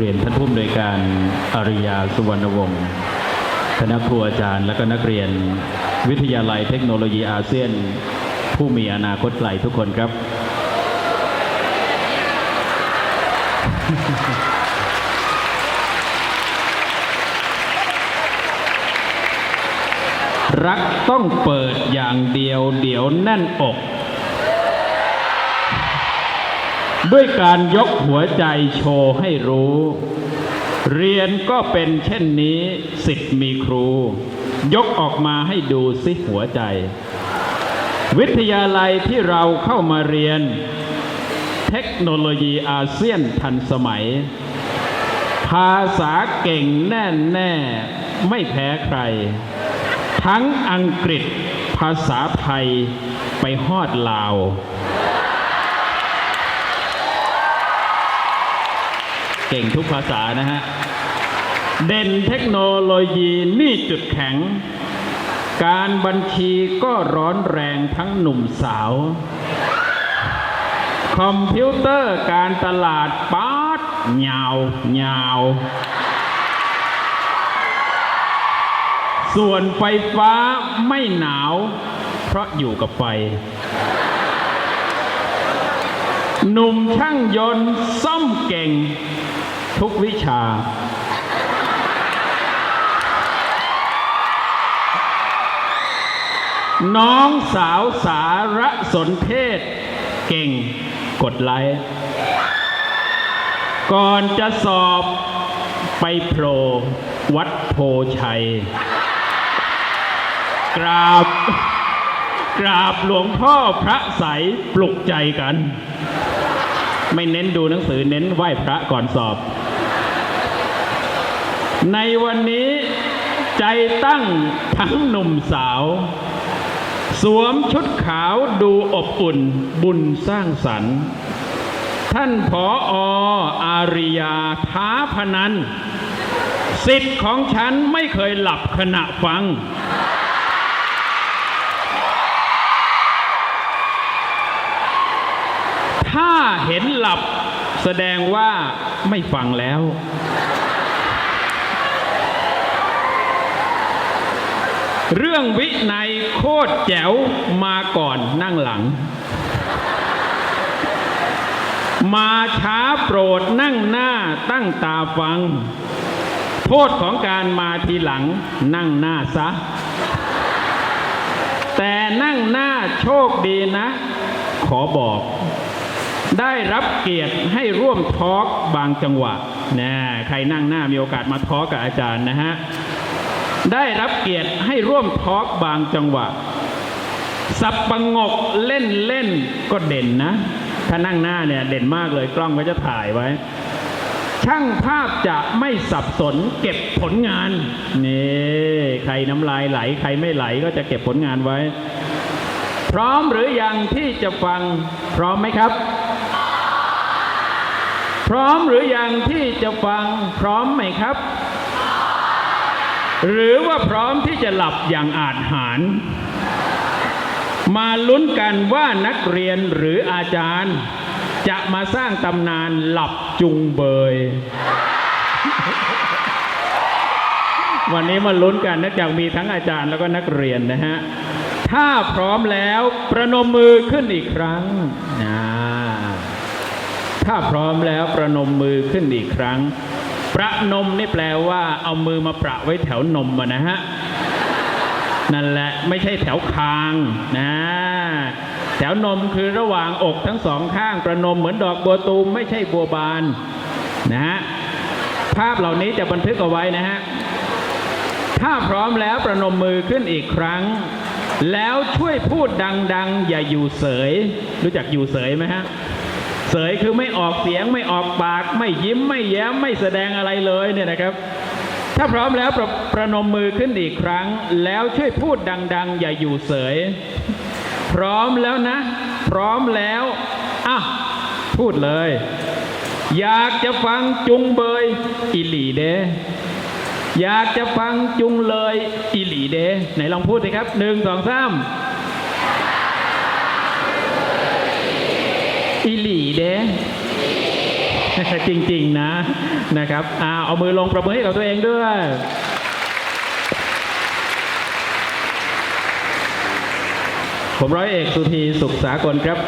เรียนท่านผู้อำนวยการอริยาสุวรรณวงศ์คณะครูอาจารย์ และก็นักเรียนวิทยาลัยเทคโนโลยีอาเซียน ผู้มีอนาคตไกลทุกคนครับ รักต้องเปิดอย่างเดียวเดี๋ยวแน่นอก ด้วยการยกหัวใจโชว์ให้รู้ เรียนก็เป็นเช่นนี้สิทธิ์มีครู ยกออกมาให้ดูสิหัวใจ วิทยาลัยที่เราเข้ามาเรียน เทคโนโลยีอาเซียนทันสมัย ภาษาเก่งแน่แน่ไม่แพ้ใคร ทั้งอังกฤษภาษาไทยไปฮอดลาว เก่งทุกภาษานะฮะ เด่นเทคโนโลยีนี่จุดแข็ง การบัญชีก็ร้อนแรงทั้งหนุ่มสาว คอมพิวเตอร์การตลาดป๊าดยาวยาวส่วนไฟฟ้าไม่หนาว เพราะอยู่กับไฟ หนุ่มช่างยนต์ซ่อมเก่ง ทุกวิชา น้องสาวสารสนเทศ เก่งกดไลค์ก่อนจะสอบไปโผล่วัดโพชัย กราบ กราบหลวงพ่อพระใสยปลุกใจกัน ไม่เน้นดูหนังสือเน้นไหว้พระก่อนสอบ ในวันนี้ใจตั้งทั้งหนุ่มสาว สวมชุดขาวดูอบอุ่นบุญสร้างสรรค์ ท่านผออาริยาท้าพนันสิทธิ์ของฉันไม่เคยหลับขณะฟัง ถ้าเห็นหลับแสดงว่าไม่ฟังแล้ว เรื่องวินัยโคตรแจ๋วมาก่อนนั่งหลัง มาช้าโปรดนั่งหน้าตั้งตาฟัง โทษของการมาทีหลังนั่งหน้าซะ แต่นั่งหน้าโชคดีนะ ขอบอก ได้รับเกียรติให้ร่วมทอล์กบางจังหวะนะใครนั่งหน้ามีโอกาสมาทอล์กกับอาจารย์นะฮะ ได้รับเกียรติให้ร่วมทอล์กบางจังหวะ สับประงกเล่นเล่นก็เด่นนะ ถ้านั่งหน้าเนี่ยเด่นมากเลยกล้องก็จะถ่ายไว้ ช่างภาพจะไม่สับสนเก็บผลงานนี่ใครน้ำลายไหล ใครไม่ไหลก็จะเก็บผลงานไว้ พร้อมหรือยังที่จะฟังพร้อมไหมครับพร้อมหรือยังที่จะฟังพร้อมไหมครับ หรือว่าพร้อมที่จะหลับอย่างอาจหารมาลุ้นกันว่านักเรียนหรืออาจารย์ จะมาสร้างตำนานหลับจุงเบย วันนี้มาลุ้นกันนื่องจากมีทั้งอาจารย์แล้วก็นักเรียนนะฮะ ถ้าพร้อมแล้วประนมมือขึ้นอีกครั้งอ่าถ้าพร้อมแล้วประนมมือขึ้นอีกครั้ง ประนมนี่แปลว่าเอามือมาประไว้แถวนมนะฮะนั่นแหละไม่ใช่แถวคางนะแถวนมคือระหว่างอกทั้งสองข้างประนมเหมือนดอกบัวตูมไม่ใช่บัวบานนะฮะภาพเหล่านี้จะบันทึกเอาไว้นะฮะถ้าพร้อมแล้วประนมมือขึ้นอีกครั้ง แล้วช่วยพูดดัง ๆ อย่าอยู่เสย รู้จักอยู่เสยไหมฮะ เสยคือไม่ออกเสียงไม่ออกปาก ไม่ยิ้มไม่แย้มไม่แสดงอะไรเลยเนี่ยนะครับ ถ้าพร้อมแล้วประประนมมือขึ้นอีกครั้ง แล้วช่วยพูดดัง ๆ อย่าอยู่เสย พร้อมแล้วนะ พร้อมแล้วอะพูดเลย อยากจะฟังจุงเบยอิหลีเดอยากจะฟังจุงเลยอิหลีเดไหนลองพูดสิครับหนึ่งสองสาม อิหลีเดจริง ๆ นะนะครับอ่าเอามือลงประมือให้กับตัวเองด้วยผมร้อยเอกสุธีสุขสากลครับ